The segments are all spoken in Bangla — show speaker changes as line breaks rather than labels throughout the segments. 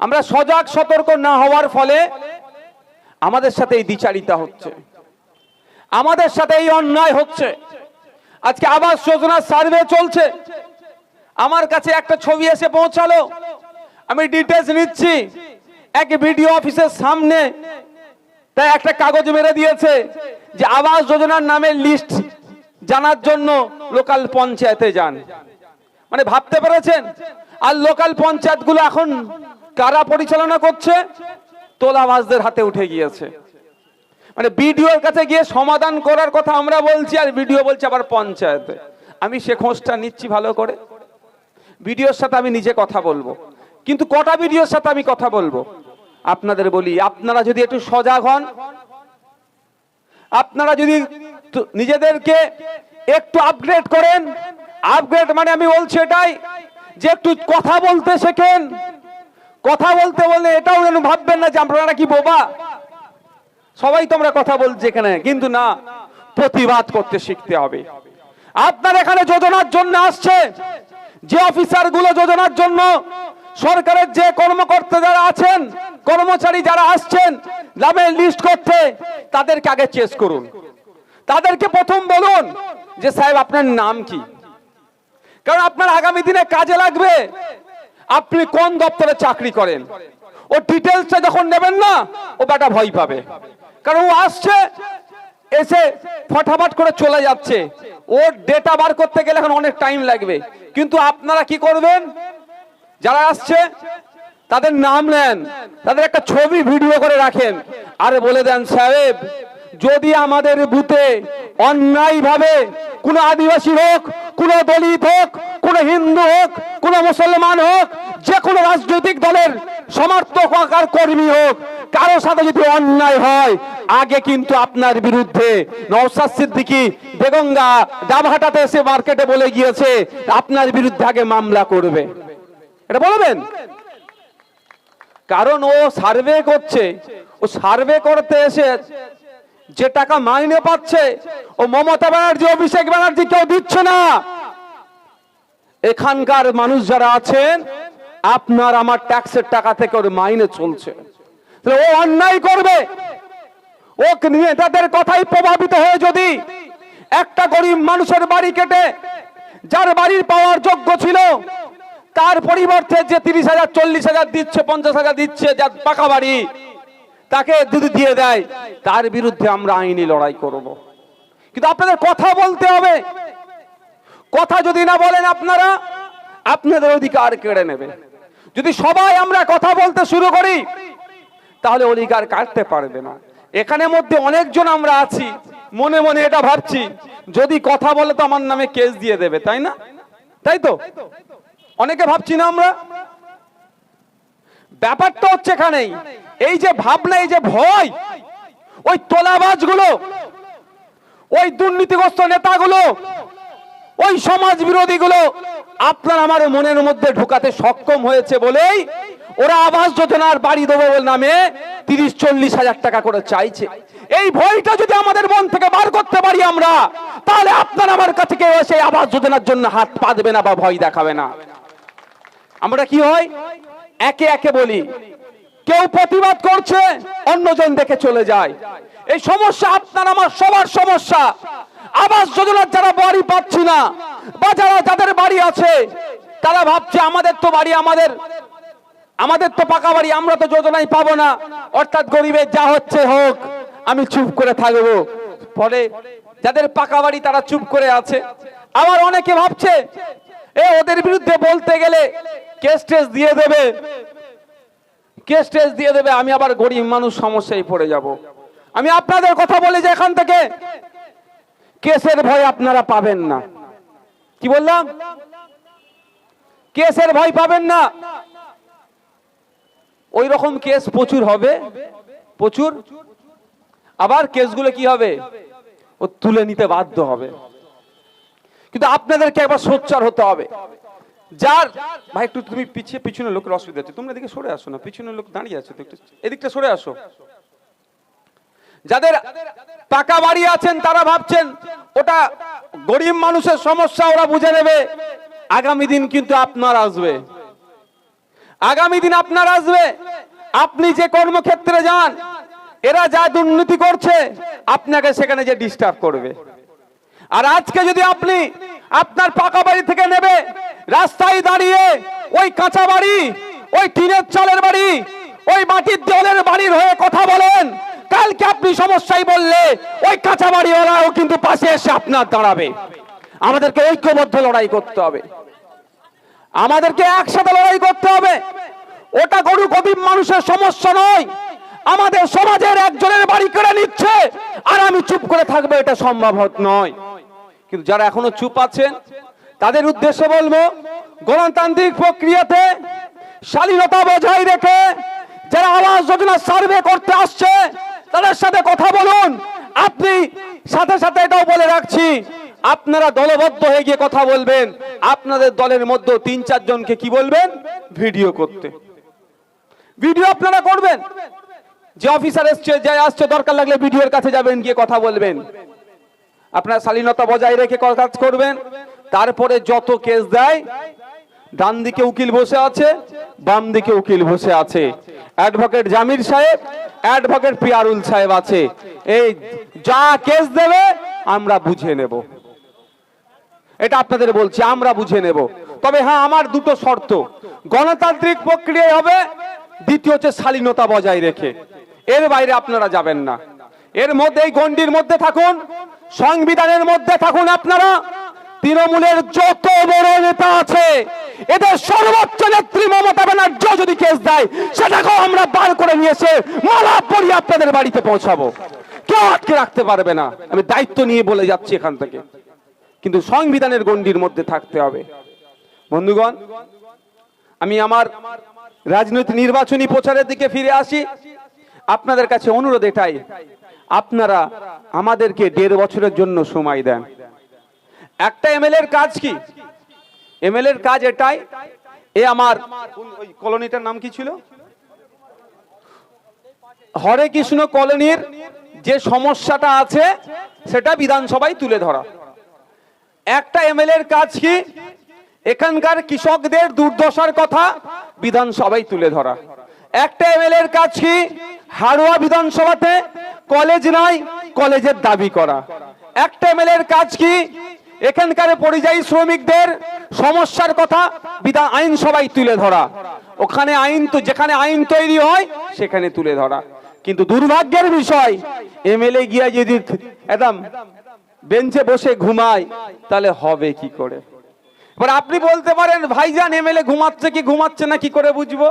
আমরা সজাগ, সতর্ক না হওয়ার ফলে আমাদের সাথে এই দ্বিচারিতা হচ্ছে। আমাদের সাথে এই অন্যায় হচ্ছে। আজকে আবাস যোজনার সার্ভে চলছে। আমার কাছে একটা ছবি এসে পৌঁছালো। আমি ডিটেলস নিচ্ছি। এক বিডিও অফিসের সামনে। তাই একটা কাগজ মেরে দিয়েছে যে আবাস যোজনার নামের লিস্ট জানার জন্য লোকাল পঞ্চায়েতে যান। মানে ভাবতে পেরেছেন? আর লোকাল পঞ্চায়েতগুলো এখন কারা পরিচালনা করছে? তোলাবাজদের হাতে উঠে গিয়েছে। মানে বিডিওর কাছে গিয়ে সমাধান করার কথা আমরা বলছি, আর বিডিও বলছে আবার পঞ্চায়েতে। আমি সে খোঁজটা নিচ্ছি ভালো করে। বিডিওর সাথে আমি নিজে কথা বলব। কিন্তু কটা বিডিওর সাথে আমি কথা বলব? আপনাদের বলি, আপনারা যদি একটু সজাগ হন। আপনারা যদি নিজেদেরকে একটু আপগ্রেড করেন। আপগ্রেড মানে আমি বলছি এটাই, যে একটু কথা বলতে শেখেন। কথা বলতে বললে এটাও যেন ভাববেন না যে আপনারা কি বোবা? সবাই তোমরা কথা বলছে এখানে, কিন্তু না, প্রতিবাদ করতে শিখতে হবে। আপনার এখানে যোজনার জন্য আসছে, যে অফিসারগুলো যোজনার জন্য সরকারের যে কর্মকর্তা যারা আছেন, কর্মচারী যারা আসছেন, নামের লিস্ট করতে, তাদেরকে আগে চেস করুন। তাদেরকে প্রথম বলুন যে, সাহেব, আপনার নাম কি? কারণ আপনার আগামী দিনে কাজে লাগবে আপনি কোন দপ্তরে চাকরি করেন? ও ডিটেলসটা যখন নেবেন না, ও বেটা ভয় পাবে। কারণ ও আসছে, এসে ফটাফট করে চলে যাচ্ছে। ওর ডেটা বার করতে গেলে এখন অনেক টাইম লাগবে। কিন্তু আপনারা কি করবেন? যারা আসছে, তাদের নাম নেন, তাদের একটা ছবি ভিডিও করে রাখেন। আর বলে দেন, সাহেব যদি আমাদের বুথে অন্যায় ভাবে কোন আদিবাসী হোক, কোন দলিত হোক, কোন হিন্দু হোক, কোন মুসলমান হোক, যে কোনো রাজনৈতিক দলের সমর্থক হোক আর কর্মী হোক, কারও সাথে যদি অন্যায় হয়, আগে কিন্তু আপনার বিরুদ্ধে নওসাদ সিদ্দিকি বেগঙ্গা ডাবহাটাতে এসে মার্কেটে বলে গিয়েছে, আপনার বিরুদ্ধে আগে মামলা করবে। এটা বলবেন? কারণ ও সার্ভে করছে, ও সার্ভে করতে এসে যে টাকা মাইনে পাচ্ছে ও মমতা ব্যানার্জি, অভিষেক ব্যানার্জি কেউ দিচ্ছে না। এখানকার মানুষ যারা আছেন, আপনার আমার ট্যাক্সের টাকা থেকে ওর মাইনে চলছে। ও অন্যায় করবে। ও নেতাদের কথাই প্রভাবিত হয়ে যদি একটা গরিব মানুষের বাড়ি কেটে, যার বাড়ির পাওয়ার যোগ্য ছিল, তার পরিবর্তে যে তিরিশ হাজার, চল্লিশ হাজার দিচ্ছে, পঞ্চাশ হাজার দিচ্ছে, যার পাকা বাড়ি তাকে যদি দিয়ে দেয়, তার বিরুদ্ধে আমরা আইনি লড়াই করব। কিন্তু আপনাদের কথা বলতে হবে। কথা যদি না বলেন আপনারা, আপনাদের অধিকার কেড়ে নেবে। যদি সবাই আমরা কথা বলতে শুরু করি, তাহলে অধিকার কাটতে পারবে না। এখানে মধ্যে অনেকজন আমরা আছি, মনে মনে এটা ভাবছি, যদি কথা বলে তো আমার নামে কেস দিয়ে দেবে, তাই না? তাই তো? অনেকে ভাবছি না আমরা ব্যাপারটা হচ্ছে এখানেই। এই যে ভাবনা, এই যে ভয়, ওই তোলাবাজগুলো, ওই দুর্নীতিগ্রস্ত নেতাগুলো, ওই সমাজ বিরোধীগুলো আপনার আমার মনের মধ্যে ঢোকাতে সক্ষম হয়েছে বলেই ওরা আবাস যোজনার বাড়ি দেবো নামে তিরিশ, চল্লিশ হাজার টাকা করে চাইছে। এই ভয়টা যদি আমাদের মন থেকে বার করতে পারি আমরা, তাহলে আপনার আমার কাছে কেউ এসে আবাস যোজনার জন্য হাত পা দেবে না বা ভয় দেখাবে না। আমরা কি হয়? একে একে বলি। কেউ প্রতিবাদ করছে, অন্যজন দেখে চলে যায়। এই সমস্যা আপনার, আমার সবার সমস্যা। আবাস যোজনার যারা বাড়ি পাচ্ছি না, বা যারা, যাদের বাড়ি আছে, তারা ভাবছে, আমাদের তো বাড়ি, আমাদের আমাদের তো পাকা বাড়ি, আমরা তো যোজনাই পাবো না। অর্থাৎ গরিবের যা হচ্ছে হোক, আমি চুপ করে থাকব। ফলে যাদের পাকা বাড়ি, তারা চুপ করে আছে। আবার অনেকে ভাবছে, এ ওদের বিরুদ্ধে বলতে গেলে কেস টেস দিয়ে দেবে। কেস টেস দিয়ে দেবে, আমি আবার গরিব মানুষ সমস্যায় পড়ে যাব। আমি আপনাদের কথা বলি যে এখান থেকে। কেসের ভয় আপনারা পাবেন না। কি বললাম? কেসের ভয় পাবেন না। ওই রকম কেস প্রচুর হবে। প্রচুর। আবার কেসগুলো কি হবে? ও তুলে নিতে বাধ্য হবে। কিন্তু আপনাদেরকে একবার সোচ্চার হতে হবে। যার, ভাই, একটু তুমি পিছিয়ে পিছনে লোকের অসুবিধা আছে তোমরা এদিকে সরে আসো না পিছনে লোক দাঁড়িয়ে আছে তো এদিকটা সরে আসো। যাদের পাকা বাড়ি আছেন, তারা ভাবছেন, ওটা গরিব মানুষের সমস্যা, ওরা বুঝে নেবে। আগামী দিন কিন্তু আপনার আসবে। আগামী দিন আপনার আসবে। আপনি যে কর্মক্ষেত্রে যান, এরা যা দুর্নীতি করছে, আপনাকে সেখানে যে ডিস্টার্ব করবে। আর আজকে যদি আপনি আপনার পাকা বাড়ি থেকে নেবে। রাস্তায় দাঁড়িয়ে ওই কাঁচা বাড়ি, ওই টিনের চালের বাড়ি, ওই মাটির দেওয়ালের বাড়ির হয়ে কথা বলেন। কালকে আপনি সমস্যায় বললে ওই কাঁচা বাড়িওয়ালাও কিন্তু পাশে এসে আপনার দাঁড়াবে। আমাদেরকে ঐক্যবদ্ধ লড়াই করতে হবে। আমাদেরকে একসাথে লড়াই করতে হবে। ওটা গরু গরিব মানুষের সমস্যা নয়। আমাদের সমাজের একজনের বাড়ি কেড়ে নিচ্ছে, আর আমি চুপ করে থাকব, এটা সম্ভব নয়। কিন্তু যারা এখনও চুপ আছেন, তাদের উদ্দেশ্যে বলব, গণতান্ত্রিক প্রক্রিয়াতে শালীনতা বজায় রেখে যারা আবাস যোজনা সার্ভে করতে আসছে, তাদের সাথে কথা বলুন। আপনি সাথে সাথে এটাও বলে রাখছি, আপনারা দলবদ্ধ হয়ে গিয়ে কথা বলবেন। আপনাদের দলের মধ্যে তিন চার জনকে কি বলবেন? ভিডিও করতে। ভিডিও আপনারা করবেন। যে অফিসার এসছে, যে আসছে, দরকার লাগলে ভিডিওর কাছে যাবেন, গিয়ে কথা বলবেন। আপনার শালীনতা বজায় রেখে কাজ করবেন। তারপরে যত কেস দেয়, ডান দিকে উকিল বসে আছে, বাম দিকে উকিল বসে আছে। অ্যাডভোকেট জামির সাহেব, অ্যাডভোকেট পিয়ারুল সাহেব আছে। এই যা কেস দেবে, আমরা বুঝে নেব। এটা আপনাদের বলছি, আমরা বুঝে নেব। তবে হ্যাঁ আমার দুটো শর্ত। গণতান্ত্রিক প্রক্রিয়ায় হবে, দ্বিতীয় হচ্ছে শালীনতা বজায় রেখে। এর বাইরে আপনারা যাবেন না। এর মধ্যে, এই গন্ডির মধ্যে থাকুন সংবিধানের মধ্যে থাকুন আপনারা। তৃণমূলের যত বড় নেতা আছে, এদের সর্বোচ্চ নেত্রী মমতা ব্যানার্জি যদি কেস দেয়, সেটাকেও আমরা বার করে নিয়েছে মালা পরিয়ে আপনাদের বাড়িতে পৌঁছাবো। কেউ আটকে রাখতে পারবে না। আমি দায়িত্ব নিয়ে বলে যাচ্ছি এখান থেকে। কিন্তু সংবিধানের গণ্ডির মধ্যে থাকতে হবে। বন্ধুগণ, আমি আমার রাজনৈতিক নির্বাচনী প্রচারের দিকে ফিরে আসি। আপনাদের কাছে অনুরোধ এটাই আপনারা আমাদেরকে দেড় বছরের জন্য সময় দেন। একটা এর কাজ কি? এর কাজ এটাই, এ আমার ওই কলোনিটার নাম কি ছিল? হরে কৃষ্ণ কলোনির যে সমস্যাটা আছে, সেটা বিধানসভায় তুলে ধরা। একটা এমএলএ এর কাজ কি? এখানকার কৃষকদের দুর্দশার কথা বিধানসভায় তুলে ধরা। একটা এমএলএ এর কাজ কি? হাড়োয়া বিধানসভাতে কলেজ নাই, কলেজের দাবি করা। একটা এমএলএ এর কাজ কি? এখানকার পরিযায়ী শ্রমিকদের সমস্যার কথা বিধান আইনসভায় তুলে ধরা। ওখানে আইন তো, যেখানে আইন তৈরি হয়, সেখানে তুলে ধরা। কিন্তু দুর্ভাগ্যের বিষয়, এমএলএ গিয়া যদি একদম বেঞ্চে বসে ঘুমায়, তাহলে হবে কি করে? এবার আপনি বলতে পারেন, ভাইজান এমএলএ ঘুমাচ্ছে কি, ঘুমাচ্ছে না কি করে বুঝব?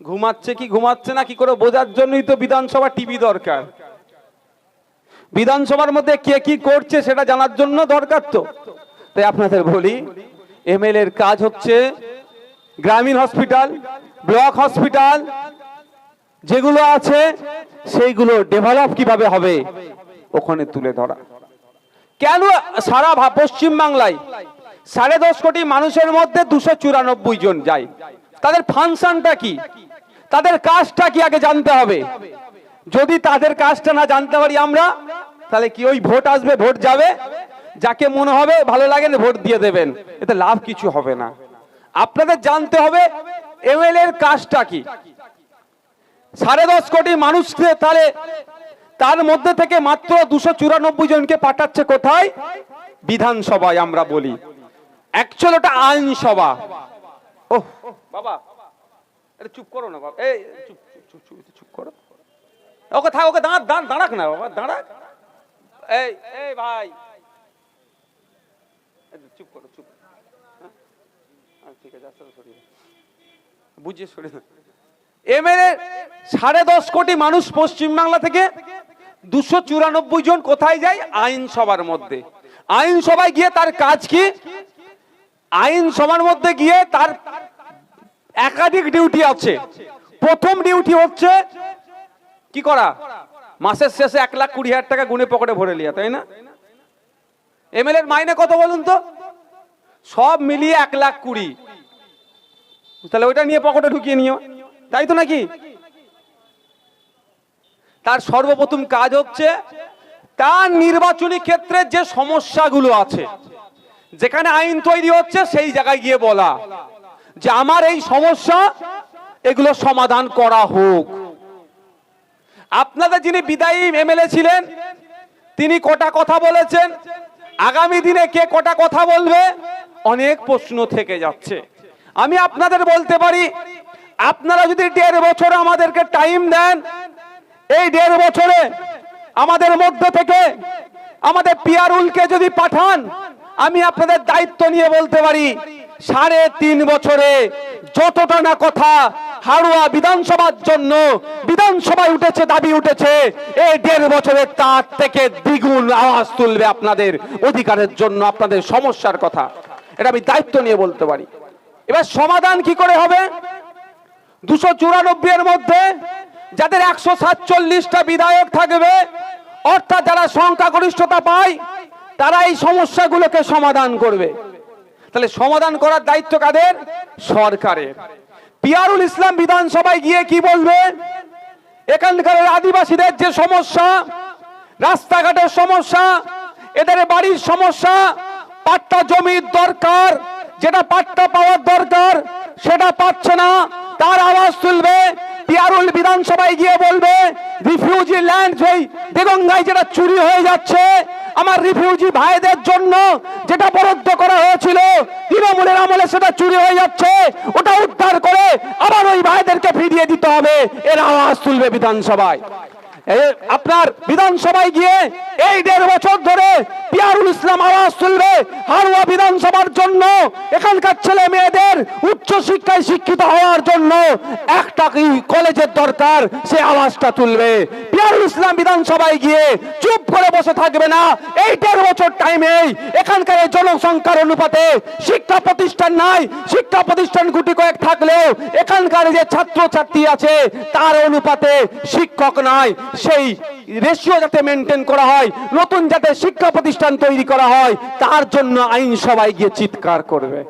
ঘুমাচ্ছে কি ঘুমাচ্ছে না কি করে বোঝার জন্যই তো বিধানসভা টিভি দরকার। বিধানসভার মধ্যে কে কি করছে সেটা জানার জন্য দরকার তো। তাই আপনাদের বলি এমএলএ এর কাজ হচ্ছে গ্রামীণ হসপিটাল, ব্লক হসপিটাল, যেগুলো আছে সেইগুলো ডেভেলপ কীভাবে হবে ওখানে তুলে ধরা। কেন সারা পশ্চিম বাংলায় সাড়ে দশ কোটি মানুষের মধ্যে দুশো চুরানব্বই জন যায়? তাদের ফাংশনটা কি? তাদের কাজটা কি আগে জানতে হবে? যদি তাদের কাজটা না জানতে পারি আমরা, তাহলে কি ওই ভোট আসবে, ভোট যাবে? যাকে মনে হবে, ভালো লাগে না, ভোট দিয়ে দেবেন। এতে লাভ কিছু হবে না। আপনাদের জানতে হবে এমএলএ এর কাজটা কি? সাড়ে দশ কোটি মানুষকে তাহলে তার মধ্যে থেকে মাত্র দুশো চুরানব্বই জনকে পাঠাচ্ছে কোথায়? বিধানসভায় আমরা বলি। অ্যাকচুয়াল ওটা আইনসভা। বাবা আরে চুপ করো না বাবা। এই চুপ চুপ চুপ চুপ, করো। ওকে থাক ওকে দাঁড়া দাঁড় দাঁড়াক না বাবা দাঁড়াক। এই এই ভাই। চুপ করো চুপ। হ্যাঁ? হ্যাঁ, ঠিক আছে আস্তে সরিয়ে এমএলএ সাড়ে দশ কোটি মানুষ পশ্চিমবাংলা থেকে দুশো চুরানব্বই জন কোথায় যায়? আইনসভার মধ্যে। আইনসভায় গিয়ে তার কাজ কি? আইনসভার মধ্যে গিয়ে তার একাধিক ডিউটি আছে। প্রথম ডিউটি হচ্ছে কি করা? মাসের শেষে এক লাখ কুড়ি হাজার টাকা গুনে পকেটে ভরে লিয়া তাই না? এমএলএ মাইনে কত বলুন তো? সব মিলিয়ে এক লাখ কুড়ি। তাহলে ওইটা নিয়ে পকেটে ঢুকিয়ে নিও। তাই তো নাকি? তার সর্বপ্রথম কাজ হচ্ছে তার নির্বাচনী ক্ষেত্রে যে সমস্যাগুলো আছে, যেখানে আইন তৈরি হচ্ছে, সেই জায়গায় গিয়ে বলা। যে আমার এই সমস্যা, এগুলো সমাধান করা হোক। আপনাদের যিনি বিদায়ী এমএলএ ছিলেন, তিনি কটা কথা বলেছেন? আগামী দিনে কে কটা কথা বলবে? অনেক প্রশ্ন থেকে যাচ্ছে। আমি আপনাদের বলতে পারি, আপনারা যদি দেড় বছর আমাদেরকে টাইম দেন, এই দেড় বছরে আমাদের মধ্য থেকে আমাদের পিয়ারুলকে যদি পাঠান, আমি আপনাদের দায়িত্ব নিয়ে বলতে পারি সাড়ে তিন বছরে যতটা না কথা হাড়ুয়া বিধানসভার জন্য বিধানসভায় উঠেছে, দাবি উঠেছে, এই দেড় বছরে তার থেকে দ্বিগুণ আওয়াজ তুলবে আপনাদের অধিকারের জন্য, আপনাদের সমস্যার কথা। এটা আমি দায়িত্ব নিয়ে বলতে পারি। এবার সমাধান কি করে হবে? দুশো চুরানব্বই এর মধ্যে যাদের একশো সাতচল্লিশটা বিধায়ক থাকবে, অর্থাৎ যারা সংখ্যাগরিষ্ঠতা পায়, তারা এই সমস্যাগুলোকে সমাধান করবে। তাহলে সমাধান করার দায়িত্ব কাদের? সরকারের। পিয়ারুল ইসলাম বিধানসভায় গিয়ে কি বলবে? এখানকার আদিবাসীদের যে সমস্যা, রাস্তাঘাটের সমস্যা, এদের বাড়ির সমস্যা, পাট্টা জমির দরকার, যেটা পাট্টা পাওয়ার দরকার, সেটা পাচ্ছে না, তার আওয়াজ তুলবে পিয়ারুল বিধানসভায় গিয়ে বলবে, রিফিউজি ল্যান্ড যেই দেগঙ্গায় যেটা চুরি হয়ে যাচ্ছে, আমার রিফিউজি ভাইদের জন্য যেটা বরাদ্দ করা হয়েছিল, তৃণমূলের আমলে সেটা চুরি হয়ে যাচ্ছে, ওটা উদ্ধার করে আবার ওই ভাইদেরকে ফিরিয়ে দিতে হবে। এর আওয়াজ তুলবে বিধানসভায়। আপনার বিধানসভায় গিয়ে এই দেড় বছর ধরে পিয়ারুল ইসলাম আওয়াজ তুলবে হারুয়া বিধানসভার জন্য। এখানকার ছেলে মেয়েদের উচ্চ শিক্ষায় শিক্ষিত হওয়ার জন্য একটা কলেজের দরকার, সে আওয়াজটা তুলবে। পিয়ারুল ইসলাম বিধানসভায় গিয়ে চুপ করে বসে থাকবে না। এই দেড় বছর টাইমেই এখানকার জনসংখ্যার অনুপাতে শিক্ষা প্রতিষ্ঠান নাই। শিক্ষা প্রতিষ্ঠান গুটি কয়েক থাকলেও এখানকার যে ছাত্র ছাত্রী আছে, তার অনুপাতে শিক্ষক নাই। সেই রেশিও যাতে মেনটেন করা হয়, নতুন যাতে শিক্ষা প্রতিষ্ঠান তৈরি করা হয়, তার জন্য আইন সবাই গিয়ে চিৎকার করবে।